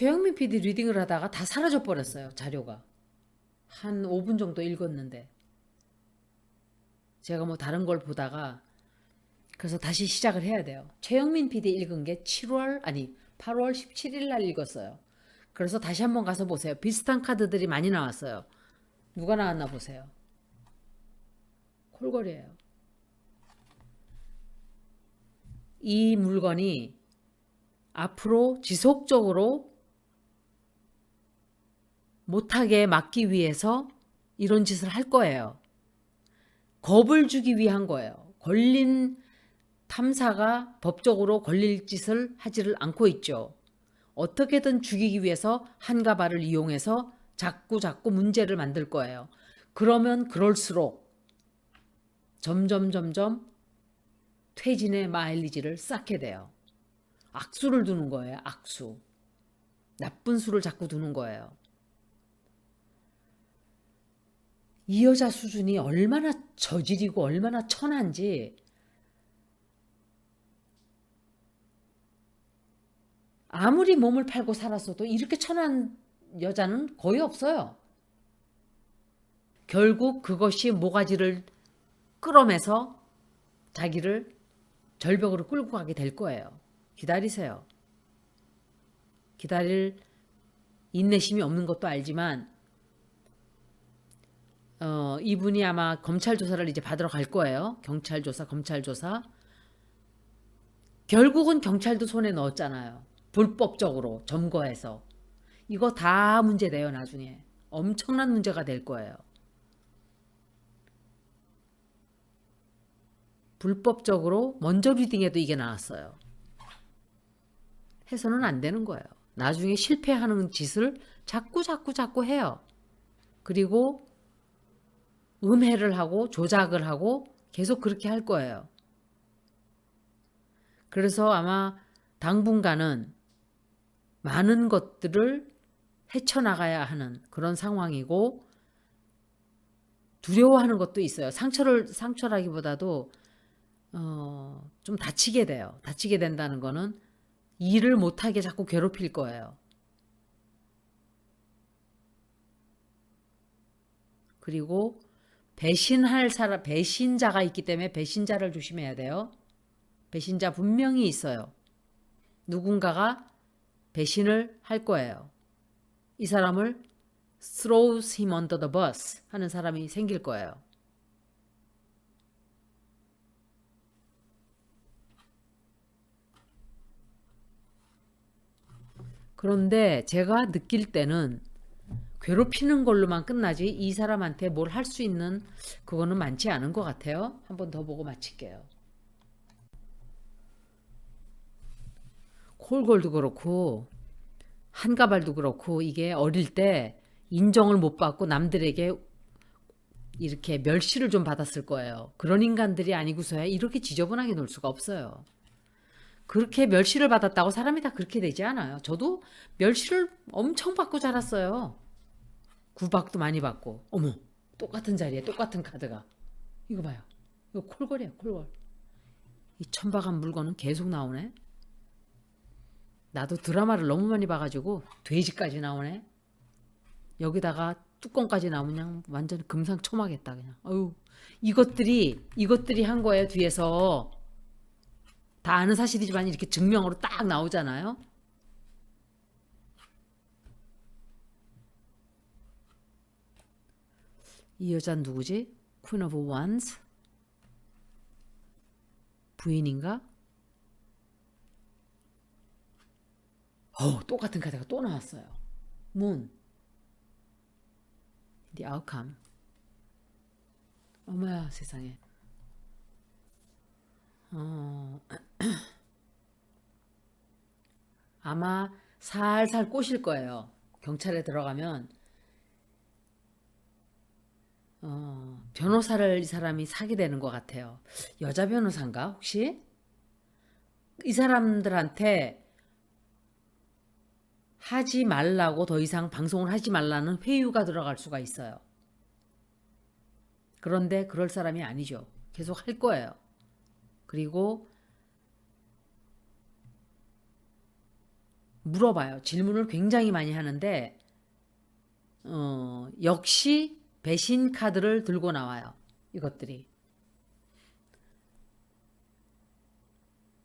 최영민 PD 리딩을 하다가 다 사라져 버렸어요. 자료가. 한 5분 정도 읽었는데. 제가 뭐 다른 걸 보다가 그래서 다시 시작을 해야 돼요. 최영민 PD 읽은 게 7월 아니 8월 17일 날 읽었어요. 그래서 다시 한번 가서 보세요. 비슷한 카드들이 많이 나왔어요. 누가 나왔나 보세요. 콜걸이에요. 이 물건이 앞으로 지속적으로 못하게 막기 위해서 이런 짓을 할 거예요. 겁을 주기 위한 거예요. 걸린 탐사가 법적으로 걸릴 짓을 하지를 않고 있죠. 어떻게든 죽이기 위해서 한가 발을 이용해서 자꾸 자꾸 문제를 만들 거예요. 그러면 그럴수록 점점 점점 퇴진의 마일리지를 쌓게 돼요. 악수를 두는 거예요. 악수. 나쁜 수를 자꾸 두는 거예요. 이 여자 수준이 얼마나 저질이고 얼마나 천한지 아무리 몸을 팔고 살았어도 이렇게 천한 여자는 거의 없어요. 결국 그것이 모가지를 끌어매서 자기를 절벽으로 끌고 가게 될 거예요. 기다리세요. 기다릴 인내심이 없는 것도 알지만 어, 이분이 아마 검찰 조사를 이제 받으러 갈 거예요. 경찰 조사, 검찰 조사. 결국은 경찰도 손에 넣었잖아요. 불법적으로 점거해서. 이거 다 문제 돼요, 나중에. 엄청난 문제가 될 거예요. 불법적으로 먼저 리딩에도 이게 나왔어요. 해서는 안 되는 거예요. 나중에 실패하는 짓을 자꾸 자꾸 자꾸 해요. 그리고 음해를 하고 조작을 하고 계속 그렇게 할 거예요. 그래서 아마 당분간은 많은 것들을 헤쳐나가야 하는 그런 상황이고 두려워하는 것도 있어요. 상처를 상처라기보다도 어, 좀 다치게 돼요. 다치게 된다는 거는 일을 못하게 자꾸 괴롭힐 거예요. 그리고 배신할 사람, 배신자가 있기 때문에 배신자를 조심해야 돼요. 배신자 분명히 있어요. 누군가가 배신을 할 거예요. 이 사람을 throws him under the bus 하는 사람이 생길 거예요. 그런데 제가 느낄 때는 괴롭히는 걸로만 끝나지 이 사람한테 뭘 할 수 있는 그거는 많지 않은 것 같아요. 한 번 더 보고 마칠게요. 콜골도 그렇고 한가발도 그렇고 이게 어릴 때 인정을 못 받고 남들에게 이렇게 멸시를 좀 받았을 거예요. 그런 인간들이 아니고서야 이렇게 지저분하게 놀 수가 없어요. 그렇게 멸시를 받았다고 사람이 다 그렇게 되지 않아요. 저도 멸시를 엄청 받고 자랐어요. 구박도 많이 받고. 어머, 똑같은 자리에 똑같은 카드가. 이거 봐요. 이거 콜걸이에요, 콜걸. 이 천박한 물건은 계속 나오네. 나도 드라마를 너무 많이 봐가지고 돼지까지 나오네. 여기다가 뚜껑까지 나오면 그냥 완전 금상첨화겠다 그냥. 어유 이것들이 이것들이 한 거예요 뒤에서 다 아는 사실이지만 이렇게 증명으로 딱 나오잖아요. 이 여자는 누구지? Queen of Wands 부인인가? 어, 똑같은 카드가 또 나왔어요. Moon The Outcome 어머야 세상에 어, 아마 살살 꼬실 거예요. 경찰에 들어가면 어, 변호사를 이 사람이 사게 되는 것 같아요. 여자 변호사인가 혹시? 이 사람들한테 하지 말라고 더 이상 방송을 하지 말라는 회유가 들어갈 수가 있어요. 그런데 그럴 사람이 아니죠. 계속 할 거예요. 그리고 물어봐요. 질문을 굉장히 많이 하는데 어, 역시 배신 카드를 들고 나와요. 이것들이.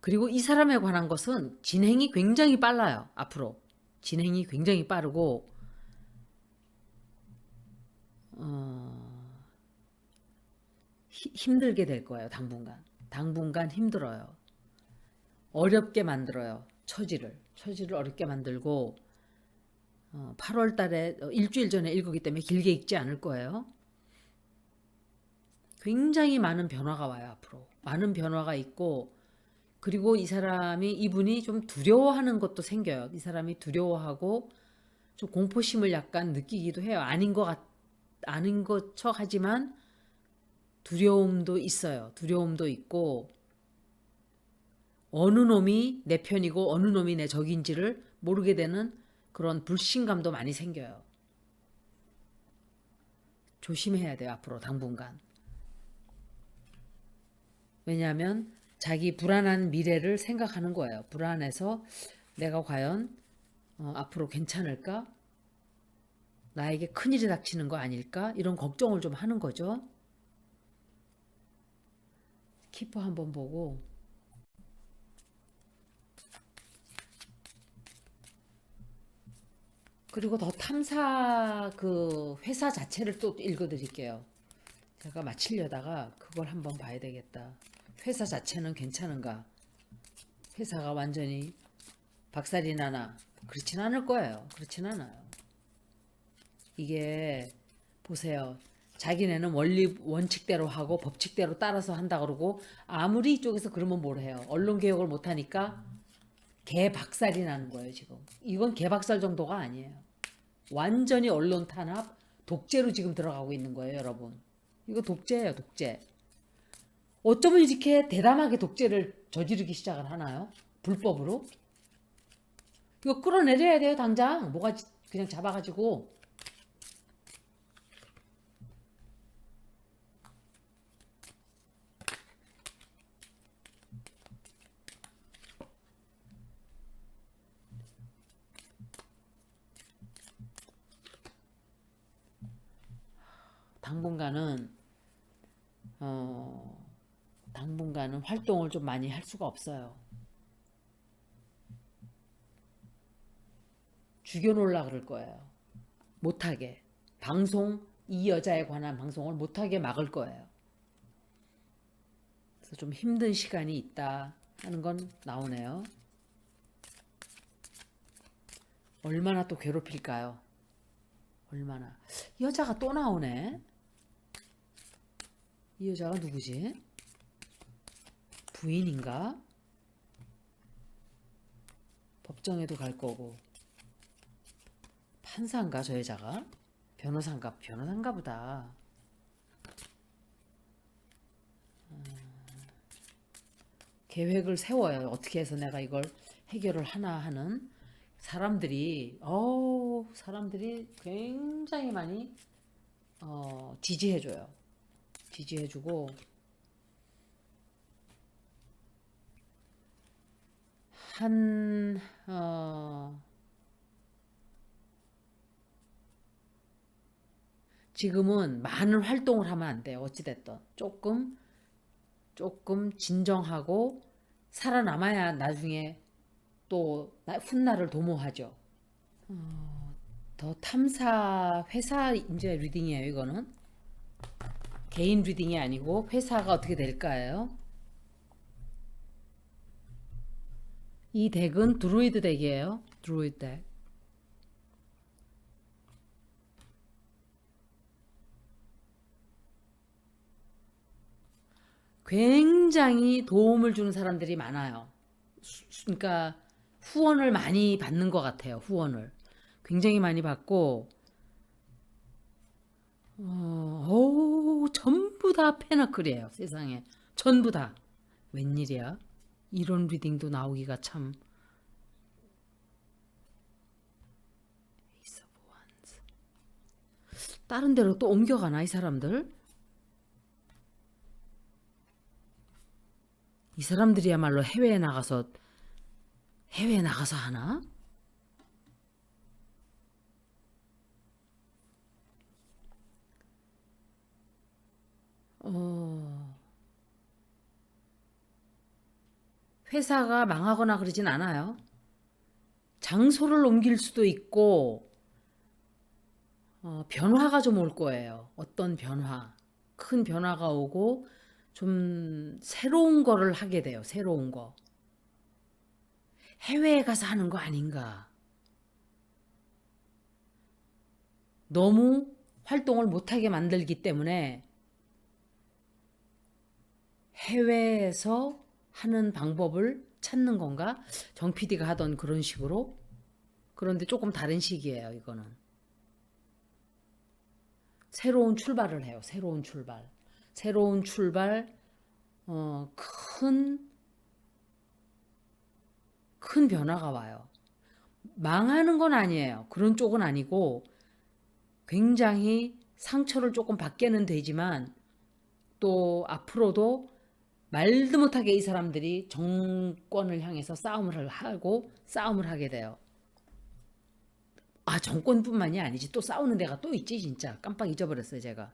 그리고 이 사람에 관한 것은 진행이 굉장히 빨라요. 앞으로. 진행이 굉장히 빠르고 어, 히- 힘들게 될 거예요. 당분간. 당분간 힘들어요. 어렵게 만들어요. 처지를. 처지를 어렵게 만들고 어, 8월 달에 어, 일주일 전에 읽었기 때문에 길게 읽지 않을 거예요. 굉장히 많은 변화가 와요, 앞으로. 많은 변화가 있고 그리고 이 사람이 이분이 좀 두려워하는 것도 생겨요. 이 사람이 두려워하고 좀 공포심을 약간 느끼기도 해요. 아닌 것 같, 아닌 것척 하지만 두려움도 있어요. 두려움도 있고 어느 놈이 내 편이고 어느 놈이 내 적인지를 모르게 되는 그런 불신감도 많이 생겨요. 조심해야 돼요, 앞으로 당분간. 왜냐하면 자기 불안한 미래를 생각하는 거예요. 불안해서 내가 과연 어, 앞으로 괜찮을까? 나에게 큰일이 닥치는 거 아닐까? 이런 걱정을 좀 하는 거죠. 키퍼 한번 보고 그리고 더 탐사 그 회사 자체를 또 읽어드릴게요. 제가 마치려다가 그걸 한번 봐야 되겠다. 회사 자체는 괜찮은가? 회사가 완전히 박살이 나나? 그렇진 않을 거예요. 그렇진 않아요. 이게 보세요. 자기네는 원리 원칙대로 하고 법칙대로 따라서 한다 그러고 아무리 이쪽에서 그러면 뭘 해요? 언론 개혁을 못 하니까 개 박살이 나는 거예요, 지금. 이건 개 박살 정도가 아니에요. 완전히 언론 탄압, 독재로 지금 들어가고 있는 거예요, 여러분. 이거 독재예요, 독재. 어쩌면 이렇게 대담하게 독재를 저지르기 시작을 하나요? 불법으로? 이거 끌어내려야 돼요, 당장. 뭐가 지- 그냥 잡아가지고. 당분간은 어 당분간은 활동을 좀 많이 할 수가 없어요. 죽여놓으려 그럴 거예요. 못하게 방송 이 여자에 관한 방송을 못하게 막을 거예요. 그래서 좀 힘든 시간이 있다 하는 건 나오네요. 얼마나 또 괴롭힐까요? 얼마나 이 여자가 또 나오네. 이 여자가 누구지? 부인인가? 법정에도 갈 거고 판사인가 저 여자가? 변호사인가? 변호사인가 보다. 음, 계획을 세워요. 어떻게 해서 내가 이걸 해결을 하나 하는 사람들이 어 사람들이 굉장히 많이 어, 지지해줘요. 지지해주고 한 어, 지금은 많은 활동을 하면 안 돼요. 어찌됐든 조금 조금 진정하고 살아남아야 나중에 또 나- 훗날을 도모하죠. 어, 더 탐사 회사 이제 리딩이에요. 이거는 개인 리딩이 아니고 회사가 어떻게 될까요? 이 덱은 드루이드 덱이에요. 드루이드 덱. 굉장히 도움을 주는 사람들이 많아요. 그러니까 후원을 많이 받는 것 같아요. 후원을 굉장히 많이 받고 어, 오, 전부 다 페너클이에요. 세상에 전부 다 웬일이야? 이런 리딩도 나오기가 참. 다른 데로 또 옮겨가나 이 사람들? 이 사람들이야말로 해외에 나가서 해외에 나가서 하나? 어. 회사가 망하거나 그러진 않아요. 장소를 옮길 수도 있고, 어, 변화가 좀 올 거예요. 어떤 변화. 큰 변화가 오고, 좀 새로운 거를 하게 돼요. 새로운 거. 해외에 가서 하는 거 아닌가. 너무 활동을 못하게 만들기 때문에 해외에서 하는 방법을 찾는 건가? 정 PD가 하던 그런 식으로? 그런데 조금 다른 식이에요, 이거는. 새로운 출발을 해요, 새로운 출발. 새로운 출발, 어, 큰, 큰 변화가 와요. 망하는 건 아니에요. 그런 쪽은 아니고, 굉장히 상처를 조금 받게는 되지만, 또 앞으로도 말도 못하게 이 사람들이 정권을 향해서 싸움을 하고 싸움을 하게 돼요. 아, 정권뿐만이 아니지. 또 싸우는 데가 또 있지, 진짜. 깜빡 잊어버렸어요, 제가.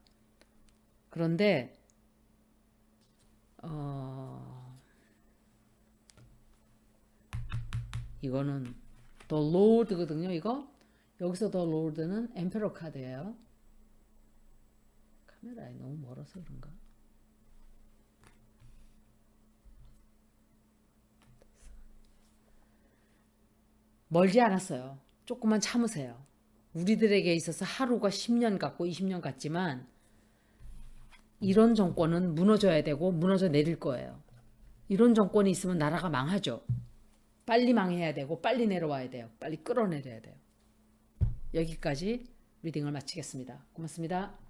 그런데, 어, 이거는 The Lord거든요, 이거. 여기서 The Lord는 엠페러 카드예요. 카메라에 너무 멀어서 그런가? 멀지 않았어요. 조금만 참으세요. 우리들에게 있어서 하루가 10년 같고 20년 같지만 이런 정권은 무너져야 되고 무너져 내릴 거예요. 이런 정권이 있으면 나라가 망하죠. 빨리 망해야 되고 빨리 내려와야 돼요. 빨리 끌어내려야 돼요. 여기까지 리딩을 마치겠습니다. 고맙습니다.